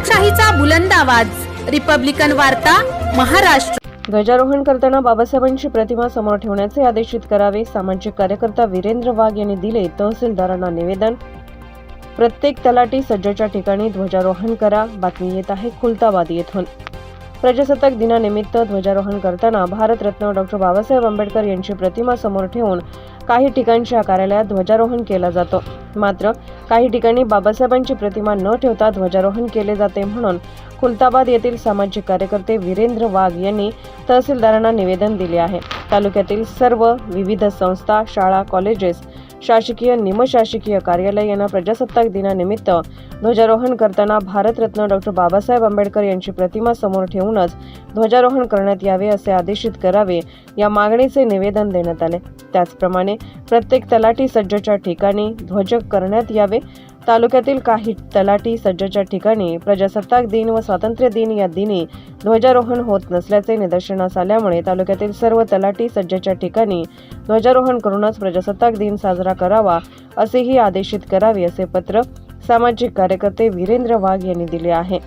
लोकशाहीचा बुलंद आवाज. रिपब्लिकन वार्ता महाराष्ट्र. ध्वजारोहण करताना बाबासाहेबांची प्रतिमा समोर ठेवण्याचे आदेशित करावे सामाजिक कार्यकर्ता वीरेंद्र वाघ यांनी दिले तहसीलदारांना निवेदन. प्रत्येक तलाठी सज्जाच्या ठिकाणी ध्वजारोहण करा. बातमी येत आहे खुलताबाद येथून. प्रजासत्ताक दिनानिमित्त ध्वजारोहण करताना भारतरत्न डॉक्टर बाबासाहेब आंबेडकर यांची प्रतिमा समोर ठेवून काही ठिकाणच्या कार्यालयात ध्वजारोहण केला जातो. मात्र काही ठिकाणी बाबासाहेबांची प्रतिमा न ठेवता ध्वजारोहण केले जाते म्हणून खुलताबाद येथील सामाजिक कार्यकर्ते वीरेंद्र वाघ यांनी तहसीलदारांना निवेदन दिले आहे. तालुक्यातील सर्व विविध संस्था शाळा कॉलेजेस शासकीय निमशासकीय कार्यालय यांना प्रजासत्ताक दिनानिमित्त ध्वजारोहण करताना भारतरत्न डॉक्टर बाबासाहेब आंबेडकर यांची प्रतिमा समोर ठेवूनच ध्वजारोहण करण्यात यावे असे आदेशित करावे या मागणीचे निवेदन देण्यात आले. त्याचप्रमाणे प्रत्येक तलाठी सज्जच्या ठिकाणी ध्वज करण्यात यावे. तालुक्यातील काही तलाठी सज्जच्या ठिकाणी प्रजासत्ताक दिन व स्वातंत्र्य दिन या दिनी ध्वजारोहण होत नसल्याचे निदर्शनास आल्यामुळे तालुक्यातील सर्व तलाठी सज्जच्या ठिकाणी ध्वजारोहण करूनच प्रजासत्ताक दिन साजरा करावा असेही आदेशित करावे असे पत्र सामाजिक कार्यकर्ते वीरेंद्र वाघ यांनी दिले आहे.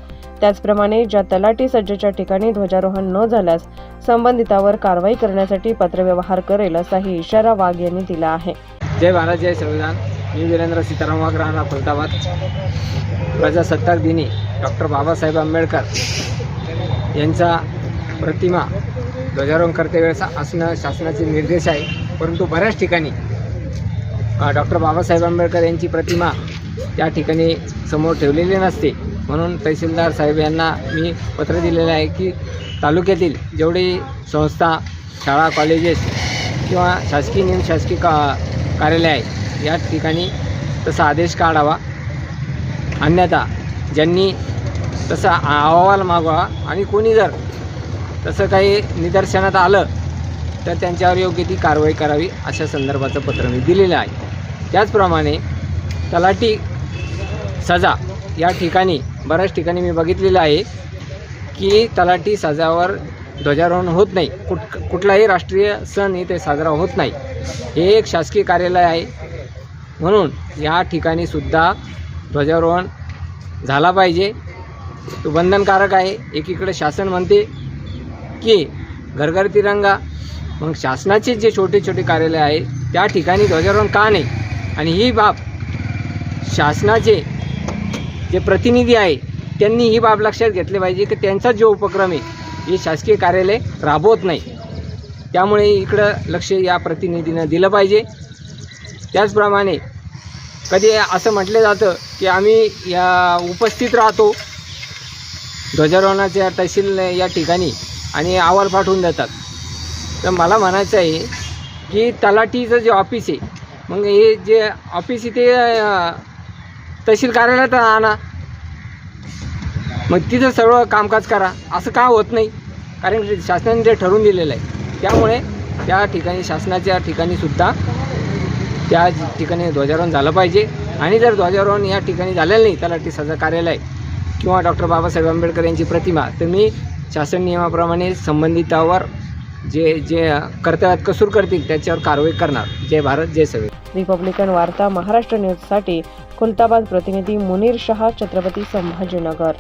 त्याचप्रमाणे ज्या तलाठी सज्जच्या ठिकाणी ध्वजारोहण न झाल्यास संबंधितावर कारवाई करण्यासाठी पत्रव्यवहार करेल असाही इशारा वाघ यांनी दिला आहे. जय महाराज जय संविधान मी वीरेंद्र सीताराम वाघ राहणार खुलताबाद. प्रजासत्ताक दिनी डॉक्टर बाबासाहेब आंबेडकर यांचा प्रतिमा ध्वजारोहण करते वेळेस असणं शासनाचे निर्देश आहे. परंतु बऱ्याच ठिकाणी डॉक्टर बाबासाहेब आंबेडकर यांची प्रतिमा त्या ठिकाणी समोर ठेवलेली नसते. म्हणून तहसीलदार साहेब यांना मी पत्र दिलेलं आहे की तालुक्यातील जेवढी संस्था शाळा कॉलेजेस किंवा शासकीय निमशासकीय का कार्यालय आहे या ठिकाणी तसा आदेश काढावा. अन्यथा ज्यांनी तसा अहवाल मागवा आणि कोणी जर तसं काही निदर्शनात आलं तर त्यांच्यावर योग्य ती कारवाई करावी अशा संदर्भाचं पत्र मी दिलेलं आहे. त्याचप्रमाणे तलाठी सजा या ठिकाणी बऱ्याच ठिकाणी मी बघितलेलं आहे की तलाठी सजावर ध्वजारोहण होत नाही. कुठ कुठलाही राष्ट्रीय सण इथे साजरा होत नाही. हे एक शासकीय कार्यालय आहे. म्हणून या ठिकाणी सुद्धा ध्वजारोहण झाला पाहिजे. तो बंधनकारक आहे. एकीकडे शासन म्हणते की घरघर तिरंगा. मग शासनाचे जे छोटे छोटे कार्यालय आहे त्या ठिकाणी ध्वजारोहण का नाही? आणि ही बाब शासनाचे जे प्रतिनिधी आहे त्यांनी ही बाब लक्षात घेतली पाहिजे की त्यांचा जो उपक्रम आहे हे शासकीय कार्यालय राबवत नाही. त्यामुळे इकडं लक्ष या प्रतिनिधीनं दिलं पाहिजे. त्याचप्रमाणे कधी असं म्हटलं जातं की आम्ही या उपस्थित राहतो ध्वजारोहणाच्या तहसील या ठिकाणी आणि अहवाल पाठवून देतात. तर मला म्हणायचं आहे की तलाठीचं जे ऑफिस आहे मग हे जे ऑफिस आहे ते तहसील कार्यालयात आणा. मग तिथं सर्व कामकाज करा. असं का होत नाही? कारण शासनाने ते ठरवून दिलेलं आहे. त्यामुळे त्या ठिकाणी शासनाच्या ठिकाणीसुद्धा त्या ठिकाणी ध्वजारोहण झालं पाहिजे. आणि जर ध्वजारोहण या ठिकाणी झालेलं नाही तलाठी सजा कार्यालय किंवा डॉक्टर बाबासाहेब आंबेडकर यांची प्रतिमा. तर मी शासन नियमाप्रमाणे संबंधितावर जे जे कर्तव्यात कसूर करतील त्याच्यावर कारवाई करणार. जय भारत जय सवे रिपब्लिकन वार्ता महाराष्ट्र न्यूजसाठी खुलताबाद प्रतिनिधी मुनीर शहा छत्रपती संभाजीनगर.